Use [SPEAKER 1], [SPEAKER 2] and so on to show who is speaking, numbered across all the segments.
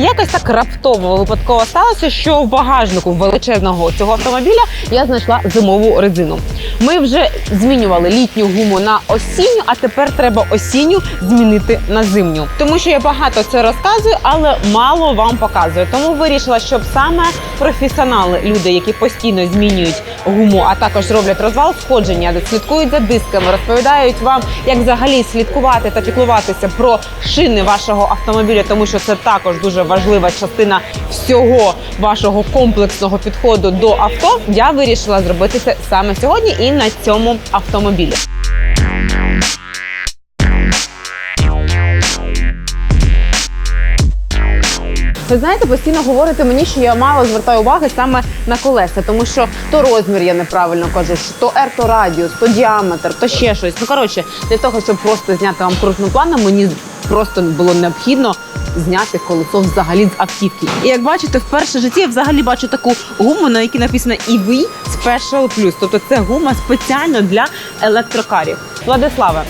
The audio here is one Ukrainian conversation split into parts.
[SPEAKER 1] Якось так раптово випадково сталося, що в багажнику величезного цього автомобіля я знайшла зимову резину. Ми вже змінювали літню гуму на осінню, а тепер треба осінню змінити на зимню. Тому що я багато це розказую, але мало вам показую. Тому вирішила, щоб саме професіонали, люди, які постійно змінюють гуму, а також роблять розвал сходження, слідкують за дисками, розповідають вам, як взагалі слідкувати та піклуватися про шини вашого автомобіля, тому що це також дуже важлива частина всього вашого комплексного підходу до авто. Я вирішила зробити це саме сьогодні і на цьому автомобілі. Ви знаєте, постійно говорите мені, що я мало звертаю уваги саме на колеса, тому що то розмір я неправильно кажу, що то ер, то радіус, то діаметр, то ще щось. Ну коротше, для того, щоб просто зняти вам крупним планом, мені просто було необхідно зняти колесо взагалі з автівки. І як бачите, вперше в житті я взагалі бачу таку гуму, на якій написано EV Special Plus. Тобто це гума спеціально для електрокарів. Владиславе.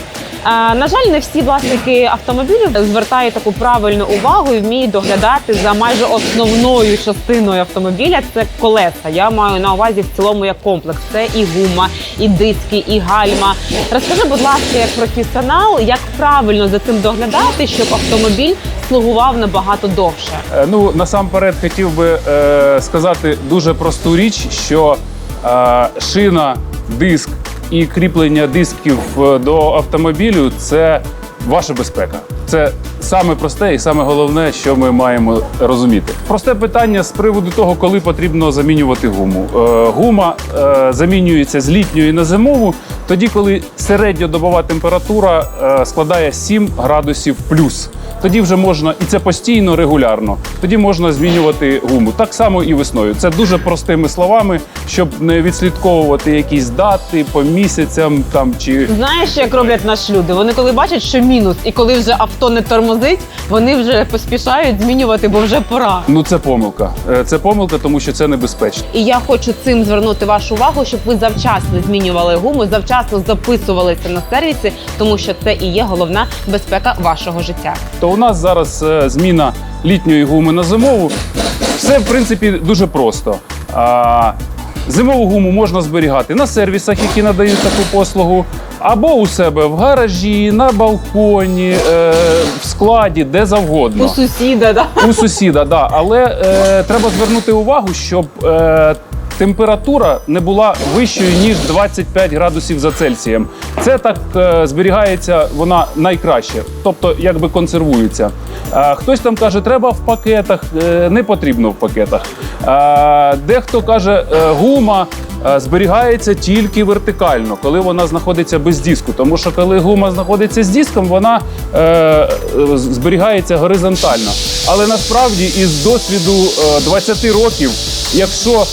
[SPEAKER 1] На жаль, не всі власники автомобілів звертають таку правильну увагу і вміють доглядати за майже основною частиною автомобіля. Це колеса. Я маю на увазі в цілому як комплекс. Це і гума, і диски, і гальма. Розкажи, будь ласка, як професіонал, як правильно за цим доглядати, щоб автомобіль слугував набагато довше.
[SPEAKER 2] Е, Ну насамперед хотів би е, сказати дуже просту річ, що е, шина, диск і кріплення дисків е, до автомобілю це ваша безпека. Це саме просте і саме головне, що ми маємо розуміти. Просте питання з приводу того, коли потрібно замінювати гуму. Е, гума е, замінюється з літньої на зимову, тоді, коли середньодобова температура е, складає 7 градусів плюс. Тоді вже можна, і це постійно, регулярно. Тоді можна змінювати гуму. Так само і весною. Це дуже простими словами, щоб не відслідковувати якісь дати по місяцям там чи
[SPEAKER 1] Знаєш, як роблять наші люди? Вони коли бачать, що мінус, і коли вже авто не тормозить, вони вже поспішають змінювати, бо вже пора.
[SPEAKER 2] ну це помилка. Е, Це помилка, тому що це небезпечно.
[SPEAKER 1] І я хочу цим звернути вашу увагу, щоб ви завчасно змінювали гуму, завчасно записувалися на сервіси, тому що це і є головна безпека вашого життя.
[SPEAKER 2] То у нас зараз е, зміна літньої гуми на зимову. Все в принципі дуже просто. Зимову гуму можна зберігати на сервісах, які надають таку послугу, або у себе в гаражі, на балконі, е, в складі, де завгодно.
[SPEAKER 1] У сусіда, да?
[SPEAKER 2] У сусіда, да. Але е, треба звернути увагу, щоб е, температура не була вищою ніж 25 градусів за Цельсієм. Це так е, зберігається вона найкраще, тобто якби консервується. Е, хтось там каже, треба в пакетах, е, не потрібно в пакетах. Дехто каже, гума. Зберігається тільки вертикально, коли вона знаходиться без диску. Тому що коли гума знаходиться з диском, вона зберігається горизонтально. Але насправді із досвіду е, 20 років, якщо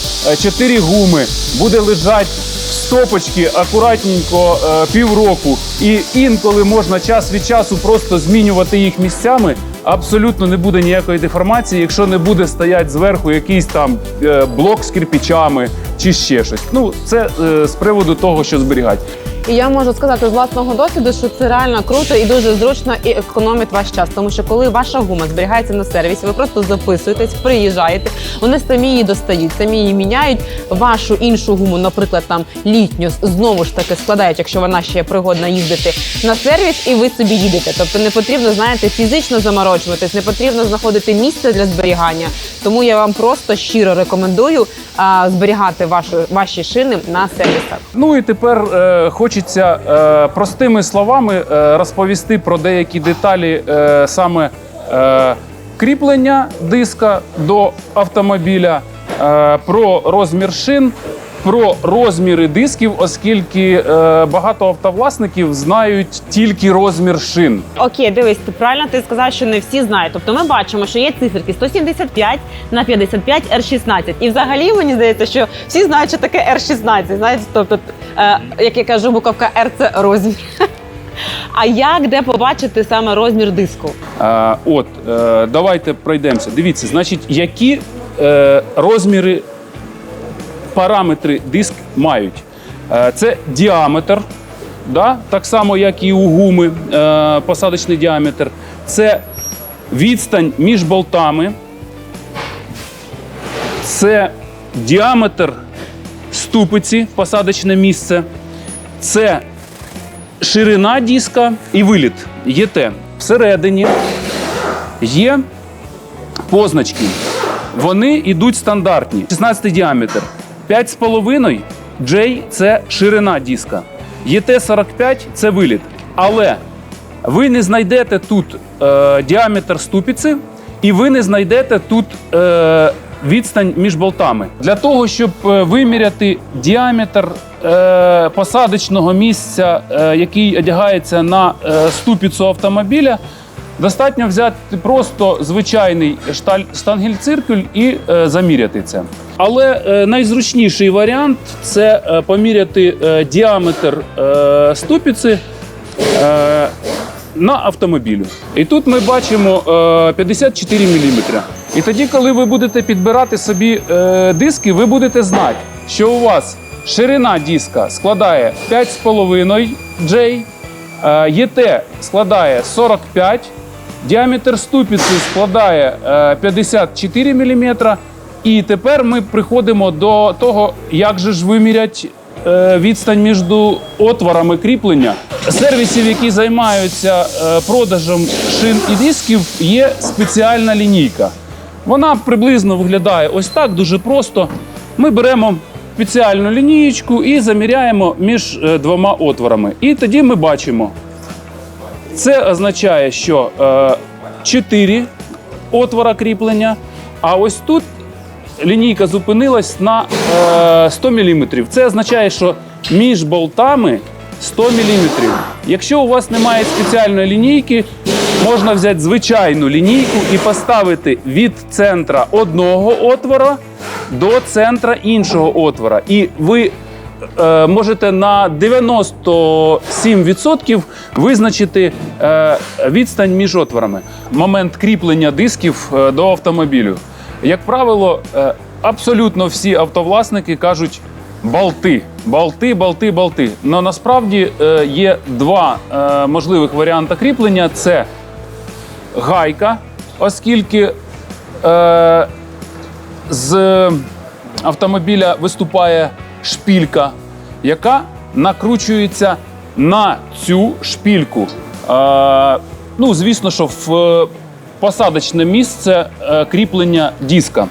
[SPEAKER 2] 4 гуми буде лежати в стопочки акуратненько е, півроку, і інколи можна час від часу просто змінювати їх місцями. Абсолютно не буде ніякої деформації, якщо не буде стояти зверху якийсь там е, блок з кирпичами чи ще щось. Ну це е, з приводу того, що зберігати.
[SPEAKER 1] І я можу сказати з власного досвіду, що це реально круто і дуже зручно і економить ваш час. Тому що коли ваша гума зберігається на сервісі, ви просто записуєтесь, приїжджаєте, вони самі її достають, самі її міняють. Вашу іншу гуму, наприклад, там літню, знову ж таки складають, якщо вона ще пригодна їздити на сервіс, і ви собі їдете. Тобто не потрібно, знаєте, фізично заморочуватись, не потрібно знаходити місце для зберігання. Тому я вам просто щиро рекомендую а, зберігати вашу ваші шини на сервісах.
[SPEAKER 2] Ну і тепер е, хочеться е, простими словами е, розповісти про деякі деталі е, саме е, кріплення диска до автомобіля, е, про розмір шин. Про розміри дисків, оскільки е, багато автовласників знають тільки розмір шин.
[SPEAKER 1] Окей, дивись, ти правильно ти сказав, що не всі знають. Тобто ми бачимо, що є циферки 175 на 55 R16. І взагалі мені здається, що всі знають, що таке R16. Знаєте, тобто, е, як я кажу, буковка R – це розмір. А як де побачити саме розмір диску?
[SPEAKER 2] Е, от, е, давайте пройдемося. Дивіться, значить, які е, розміри, параметри диск мають. Е, це діаметр, да? так само, як і у гуми, е, посадочний діаметр. Це відстань між болтами. Це діаметр ступиці, посадочне місце. Це ширина диска і виліт. Є те. Всередині є позначки. Вони йдуть стандартні. 16 діаметр. 5,5 J – це ширина диска. ЄТ-45 – це виліт. Але ви не знайдете тут е, діаметр ступиці, і ви не знайдете тут е, відстань між болтами. Для того, щоб е, виміряти діаметр е, посадочного місця, е, який одягається на е, ступицю автомобіля, достатньо взяти просто звичайний шталь, і е, заміряти це. Але е, найзручніший варіант це е, поміряти е, діаметр е, ступиці е, на автомобілю. І тут ми бачимо е, 54 мм. І тоді, коли ви будете підбирати собі е, диски, ви будете знати, що у вас ширина диска складає 5,5 J, е, ЄТ складає 45, діаметр ступиці складає е, 54 мм. І тепер ми приходимо до того, як же ж вимірять е, відстань між отворами кріплення. Сервісів, які займаються е, продажем шин і дисків, є спеціальна лінійка. Вона приблизно виглядає ось так, дуже просто. Ми беремо спеціальну лінієчку і заміряємо між е, двома отворами. І тоді ми бачимо, це означає, що е, 4 отвора кріплення, а ось тут лінійка зупинилась на е, 100 мм. Це означає, що між болтами 100 мм. Якщо у вас немає спеціальної лінійки, можна взяти звичайну лінійку і поставити від центра одного отвора до центра іншого отвора. І ви е, можете на 97% визначити е, відстань між отворами, момент кріплення дисків е, до автомобілю. Як правило, абсолютно всі автовласники кажуть болти, болти, болти, болти. Но насправді є два можливих варіанти кріплення: це гайка, оскільки з автомобіля виступає шпілька, яка накручується на цю шпільку. Е, ну, звісно, що в е, посадочне місце е, кріплення диска.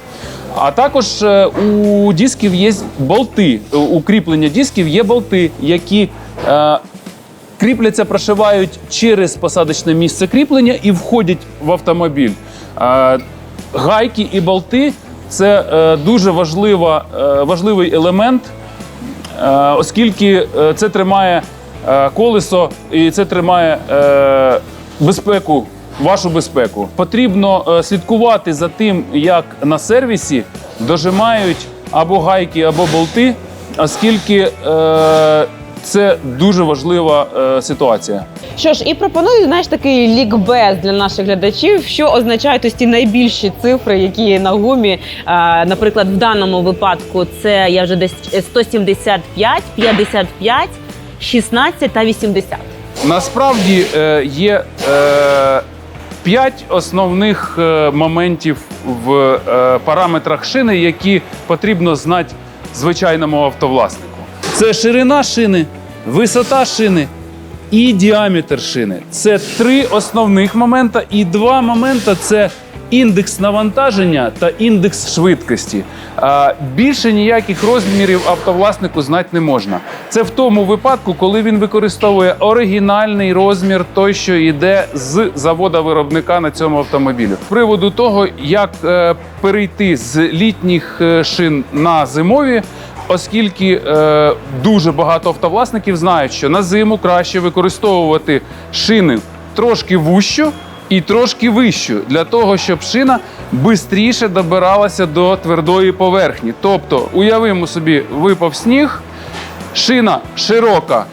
[SPEAKER 2] А також е, у дисків є болти. У кріплення дисків є болти, які е, кріпляться, прошивають через посадочне місце кріплення і входять в автомобіль. Е, Гайки і болти це е, дуже важлива, е, важливий елемент, е, оскільки це тримає колесо і це тримає безпеку, вашу безпеку. Потрібно слідкувати за тим, як на сервісі дожимають або гайки, або болти, оскільки це дуже важлива е, ситуація.
[SPEAKER 1] Що ж, і пропоную знаєш такий лікбез для наших глядачів, що означають ось ті найбільші цифри, які є на гумі. А, наприклад, в даному випадку це я вже десь 175, 55, 16 та 80.
[SPEAKER 2] Насправді е, є е, п'ять основних е, моментів в е, параметрах шини, які потрібно знати звичайному автовласнику. Це ширина шини, висота шини і діаметр шини. Це три основних момента, і два моменти це індекс навантаження та індекс швидкості. Більше ніяких розмірів автовласнику знати не можна. Це в тому випадку, коли він використовує оригінальний розмір, той, що йде з завода виробника на цьому автомобілю. З приводу того, як е, перейти з літніх е, шин на зимові. Оскільки е, дуже багато автовласників знають, що на зиму краще використовувати шини трошки вущу і трошки вищу, для того, щоб шина швидше добиралася до твердої поверхні. Тобто, уявимо собі, випав сніг, шина широка,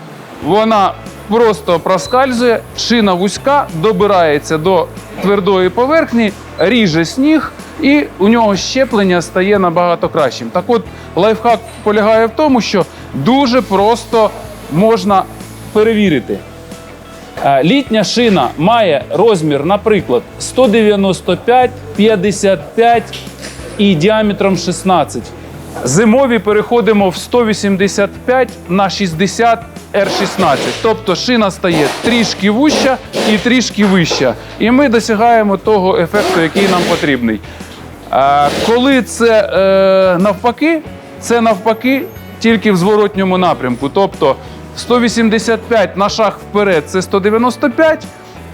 [SPEAKER 2] вона просто проскальзує, шина вузька, добирається до твердої поверхні, ріже сніг, і у нього щеплення стає набагато кращим. Так от, лайфхак полягає в тому, що дуже просто можна перевірити. Е, Літня шина має розмір, наприклад, 195, 55, і діаметром 16. Зимові переходимо в 185 на 60 R16. Тобто шина стає трішки вуща і трішки вища. І ми досягаємо того ефекту, який нам потрібний. Коли це е, навпаки, це навпаки тільки в зворотньому напрямку. Тобто 185 на шаг вперед це 195,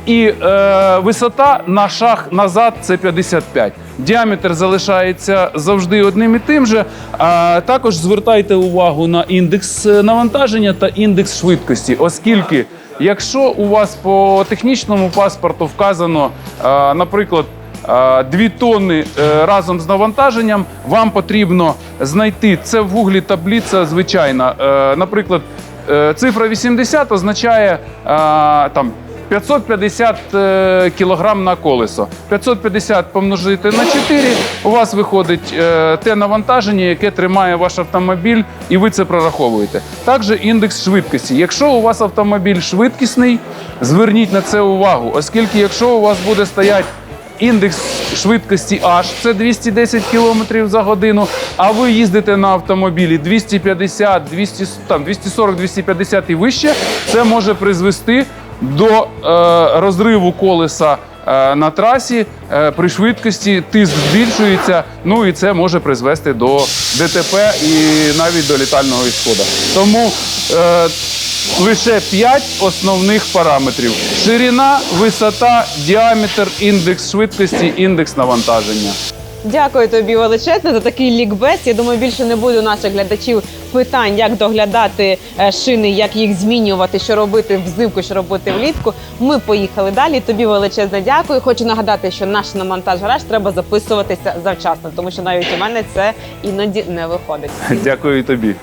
[SPEAKER 2] і е, висота на шаг назад це 55. Діаметр залишається завжди одним і тим же. А також звертайте увагу на індекс е, навантаження та індекс швидкості, оскільки якщо у вас по технічному паспорту вказано, наприклад, 2 тонни е, разом з навантаженням, вам потрібно знайти це в гуглі таблиця звичайна. Е, Наприклад, е, цифра 80 означає там 550 е, кілограм на колесо. 550 помножити на 4, у вас виходить те навантаження, яке тримає ваш автомобіль, і ви це прораховуєте. Також індекс швидкості. Якщо у вас автомобіль швидкісний, зверніть на це увагу, оскільки якщо у вас буде стояти Індекс швидкості H – це 210 км за годину. А ви їздите на автомобілі 250, 200, там 240, 250 і вище. Це може призвести до е, розриву колеса е, на трасі е, при швидкості. Тиск збільшується. Ну і це може призвести до ДТП і навіть до літального ісходу. Тому е, лише 5 основних параметрів: ширина, висота, діаметр, індекс швидкості, індекс навантаження.
[SPEAKER 1] Дякую тобі величезне за такий лікбез. Я думаю, більше не буде у наших глядачів питань, як доглядати е, шини, як їх змінювати, що робити взимку, що робити влітку. Ми поїхали далі. Тобі величезне дякую. Хочу нагадати, що наш на монтаж гараж треба записуватися завчасно, тому що навіть у мене це іноді не виходить.
[SPEAKER 2] Дякую тобі.